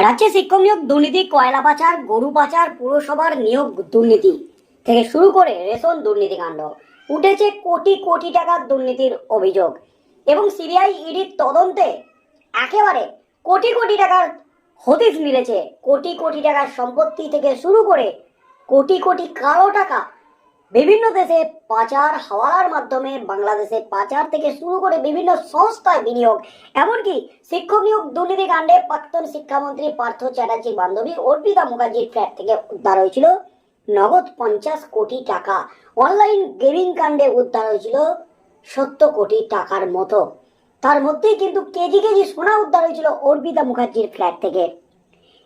রাজ্যে শিক্ষক নিয়োগ, দুর্নীতি, কয়লা পাচার, গরু পাচার, পুরসভার নিয়োগ, দুর্নীতি থেকে শুরু করে রেশন দুর্নীতিকাণ্ড উঠেছে কোটি কোটি টাকার দুর্নীতির অভিযোগ এবং সিবিআই ইডির তদন্তে একেবারে কোটি কোটি টাকার হদিস মিলেছে। কোটি কোটি টাকার সম্পত্তি থেকে শুরু করে কোটি কোটি কালো টাকা বিভিন্ন দেশে পাচার হাওয়ালার মাধ্যমে বাংলাদেশে পাচার থেকে শুরু করে বিভিন্ন সংস্থায় বিনিয়োগ, এমনকি শিক্ষক নিয়োগ দুর্নীতি কাণ্ডে প্রাক্তন শিক্ষামন্ত্রী পার্থ চ্যাটার্জির বান্ধবী অর্পিতা মুখার্জির ফ্ল্যাট থেকে উদ্ধার হয়েছিল নগদ পঞ্চাশ কোটি টাকা। অনলাইন গেমিং কাণ্ডে উদ্ধার হয়েছিল সত্তর কোটি টাকার মতো। তার মধ্যেই কিন্তু কেজি কেজি সোনা উদ্ধার হয়েছিল অর্পিতা মুখার্জির ফ্ল্যাট থেকে।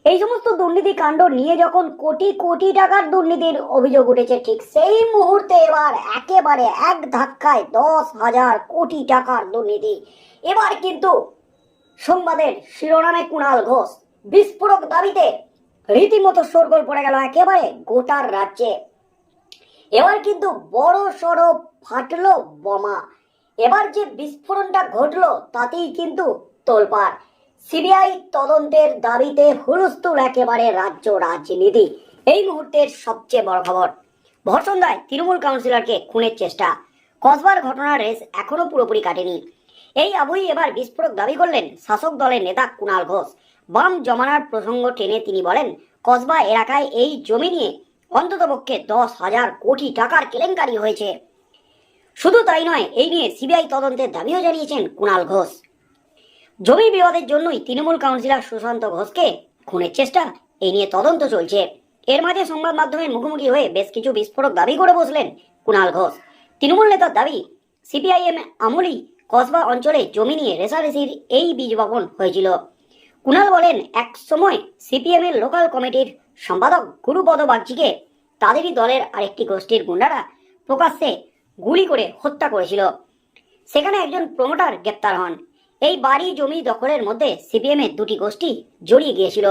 এই সমস্ত দুর্নীতি কাণ্ড নিয়ে যখন কোটি কোটি টাকার দুর্নীতির অভিযোগ উঠেছে, ঠিক সেই মুহূর্তে এবার একেবারে এক ধাক্কায় দশ হাজার কোটি টাকার দুর্নীতি। এবার কিন্তু সংবাদের শিরোনামে কুণাল ঘোষ বিস্ফোরক দাবিতে রীতিমতো সরগোল পড়ে গেল একেবারে গোটার রাজ্যে। এবার কিন্তু বড় সড়ো ফাটলো বোমা। এবার যে বিস্ফোরণটা ঘটলো, তাতেই কিন্তু তোলপাড়। সিবিআই তদন্তের দাবিতে হুলস্থুল একেবারে রাজ্য রাজনীতি। এই মুহূর্তের সবচেয়ে বড় খবর, ভরসন্ধ্যায় তৃণমূল কাউন্সিলরকে খুনের চেষ্টা। কসবার ঘটনার রেস এখনও পুরোপুরি কাটেনি। এই আবহেই এবার বিস্ফোরক দাবি করলেন শাসক দলের নেতা কুণাল ঘোষ। বাম জমানার প্রসঙ্গ টেনে তিনি বলেন, কসবা এলাকায় এই জমি নিয়ে অন্ততপক্ষে দশ হাজার কোটি টাকার কেলেঙ্কারি হয়েছে। শুধু তাই নয়, এই নিয়ে সিবিআই তদন্তের দাবিও জানিয়েছেন কুণাল ঘোষ। জমি বিবাদের জন্যই তৃণমূল কাউন্সিলর সুশান্ত ঘোষকে খুনের চেষ্টা এই নিয়ে তদন্ত চলছে। এর মাঝে সংবাদ মাধ্যমের মুখোমুখি হয়ে বেশ কিছু বিস্ফোরক দাবি করে বসলেন কুণাল ঘোষ। তৃণমূল নেতার দাবি, সিপিআইএম আমলেই কসবা অঞ্চলে জমি নিয়ে রেসারেসির এই বীজ বপন হয়েছিল। কুণাল বলেন, এক সময় সিপিএম এর লোকাল কমিটির সম্পাদক গুরুপদ বাগচিকে তাদেরই দলের আরেকটি গোষ্ঠীর গুন্ডারা প্রকাশ্যে গুলি করে হত্যা করেছিল। সেখানে একজন প্রমোটার গ্রেপ্তার হন। এই বাড়ি জমি দখলের মধ্যে সিপিএম এর দুটি গোষ্ঠী জড়িয়ে গিয়েছিল।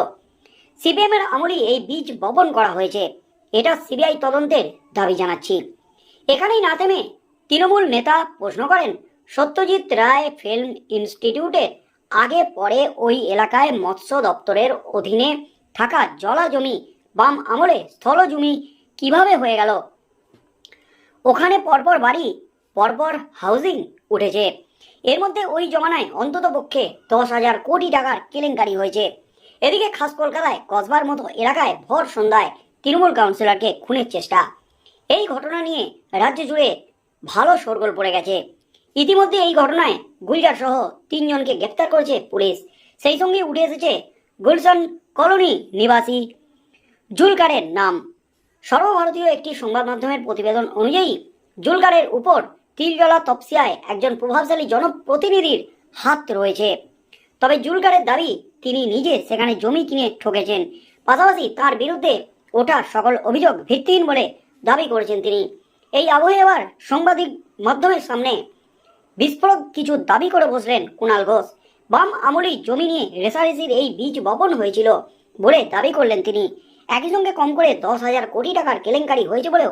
সিপিএম এর আমলেই এই বীজ বপন করা হয়েছে। এটা সিবিআই তদন্তের দাবি জানাচ্ছি। এখানেই না থেমে তৃণমূল নেতা প্রশ্ন করেন, সত্যজিৎ রায় ফিল্ম ইনস্টিটিউটে আগে পরে ওই এলাকায় মৎস্য দপ্তরের অধীনে থাকা জলা জমি, বাম আমলে স্থল জমি কীভাবে হয়ে গেল? ওখানে পরপর বাড়ি, পরপর হাউজিং উঠেছে। এর মধ্যে ওই জমানায় অন্তত পক্ষে দশ হাজার কোটি টাকার কেলেঙ্কারি হয়েছে। এদিকে খাস কলকাতায় কসবার মতো এলাকায় ভর সন্ধ্যায় তৃণমূল কাউন্সিলরকে খুনের চেষ্টা। এই ঘটনা নিয়ে রাজ্য জুড়ে ভালো শোরগোল পড়ে গেছে। ইতিমধ্যে এই ঘটনায় গুলজার সহ তিনজনকে গ্রেপ্তার করেছে পুলিশ। সেই সঙ্গে উঠে এসেছে গুলশান কলোনি নিবাসী জুলকারের নাম। সর্বভারতীয় একটি সংবাদ মাধ্যমের প্রতিবেদন অনুযায়ী জুলকারের উপর তিলজলা তপসিয়ায় একজন প্রভাবশালী জনপ্রতিনিধির হাত রয়েছে। তবে জুলকারের দাবি, তিনি নিজে সেখানে জমি কিনে ঠকেছেন। পাশাপাশি তার বিরুদ্ধে ওঠা সকল অভিযোগ ভিত্তিহীন বলে দাবি করেছেন তিনি। এই আবহে এবার সাংবাদিক মাধ্যমের সামনে বিস্ফোরক কিছু দাবি করে বসলেন কুণাল ঘোষ। বাম আমলেই জমি নিয়ে রেসারেসির এই বীজ বপন হয়েছিল বলে দাবি করলেন তিনি। একই সঙ্গে কম করে দশ হাজার কোটি টাকার কেলেঙ্কারি হয়েছে বলেও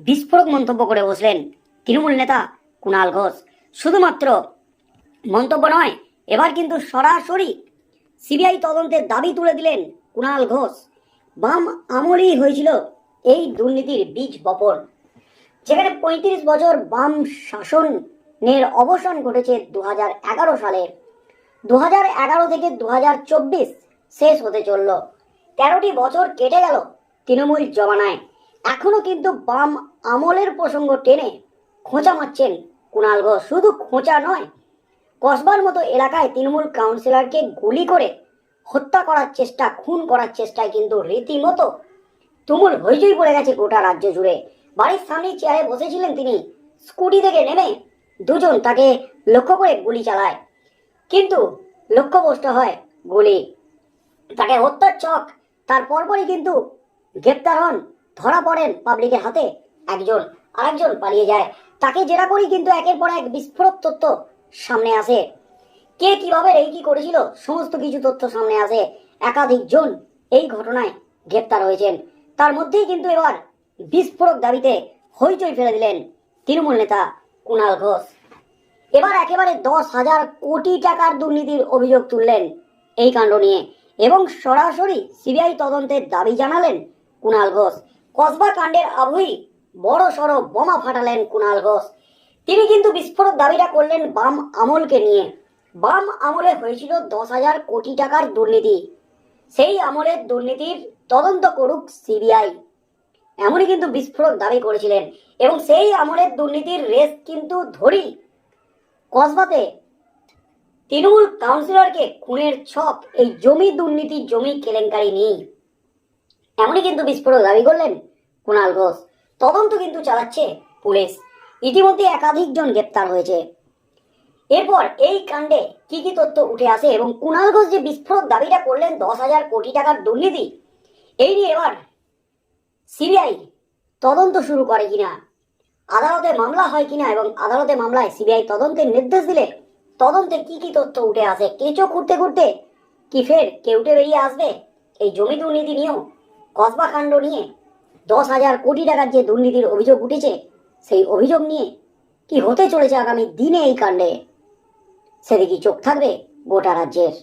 বিস্ফোরক মন্তব্য করে বসলেন। তৃণমূল নেতা কুণাল ঘোষ। শুধুমাত্র মন্তব্য নয়, এবার কিন্তু সরাসরি সিবিআই তদন্তের দাবি তুলে দিলেন কুণাল ঘোষ। বাম আমলেই হয়েছিল এই দুর্নীতির বীজ বপন। যেখানে পঁয়ত্রিশ বছর বাম শাসনের অবসান ঘটেছে দু এগারো সালে। দু হাজার এগারো থেকে দু হাজার চব্বিশ শেষ হতে চলল। তেরোটি বছর কেটে গেল তৃণমূল জমানায়। এখনও কিন্তু বাম আমলের প্রসঙ্গ টেনে খোঁচা মারছেন, কুণাল ঘোষ শুধু খোঁচা নয়, কসবার মতো এলাকায় তৃণমূল কাউন্সিলরকে গুলি করে হত্যা করার চেষ্টা, খুন করার চেষ্টায় কিন্তু রীতিমতো তুমুল হইচই পড়ে গেছে গোটা রাজ্য জুড়ে। বাড়ির সামনে চেয়ারে বসেছিলেন তিনি। স্কুটি থেকে নেমে দুজন তাকে লক্ষ্য করে গুলি চালায়। কিন্তু লক্ষ্যভ্রষ্ট হয় গুলি। তাকে হত্যার চক, তার পরপরই কিন্তু গ্রেপ্তার হন। ধরা পড়েন পাবলিকের হাতে। একজন আরেকজন পালিয়ে যায়। তাকে জেরা করেই কিন্তু একের পর এক বিস্ফোরক তথ্য সামনে আসে। কে কীভাবে এই কি করেছিল, সমস্ত কিছু তথ্য সামনে আসে। একাধিক জন এই ঘটনায় গ্রেপ্তার হয়েছেন। তার মধ্যেই কিন্তু এবার বিস্ফোরক দাবিতে হইচই ফেলে দিলেন তৃণমূল নেতা কুণাল ঘোষ। এবার একেবারে দশ হাজার কোটি টাকার দুর্নীতির অভিযোগ তুললেন এই কাণ্ড নিয়ে এবং সরাসরি সিবিআই তদন্তের দাবি জানালেন কুণাল ঘোষ। কসবা কাণ্ডের আবহেই বড় সড়ো বোমা ফাটালেন কুণাল ঘোষ। তিনি কিন্তু বিস্ফোরক দাবিটা করলেন বাম আমলকে নিয়ে। বাম আমলে হয়েছিল দশ হাজার কোটি টাকার দুর্নীতি। সেই আমলের দুর্নীতির তদন্ত করুক সিবিআই। এমনই কিন্তু বিস্ফোরক দাবি করেছিলেন এবং সেই আমলের দুর্নীতির রেস কিন্তু ধরি কসবাতে তৃণমূল কাউন্সিলরকে খুনের ছক, এই জমি দুর্নীতি, জমি কেলেঙ্কারি নেই এমনই কিন্তু বিস্ফোরক দাবি করলেন কুণাল ঘোষ। তদন্ত কিন্তু চালাচ্ছে পুলিশ। ইতিমধ্যে একাধিক জন গ্রেপ্তার হয়েছে। এরপর এই কাণ্ডে কি কি তথ্য উঠে আসে এবং কুণাল ঘোষ যে বিস্ফোরক দাবিটা করলেন দশ হাজার কোটি টাকার দুর্নীতি, এই নিয়ে এবার সিবিআই তদন্ত শুরু করে কিনা, আদালতে মামলা হয় কিনা এবং আদালতে মামলায় সিবিআই তদন্তের নির্দেশ দিলে তদন্তে কি কি তথ্য উঠে আসে, কেঁচো খুঁড়তে খুঁড়তে কি ফের কেউটে বেরিয়ে আসবে? এই জমি দুর্নীতি নিয়েও কসবা কাণ্ড নিয়ে দশ হাজার কোটি টাকার যে দুর্নীতির অভিযোগ উঠেছে, সেই অভিযোগ নিয়ে কি হতে চলেছে আগামী দিনে এই কাণ্ডে? সেদিকে চোখ থাকবে গোটা রাজ্যের?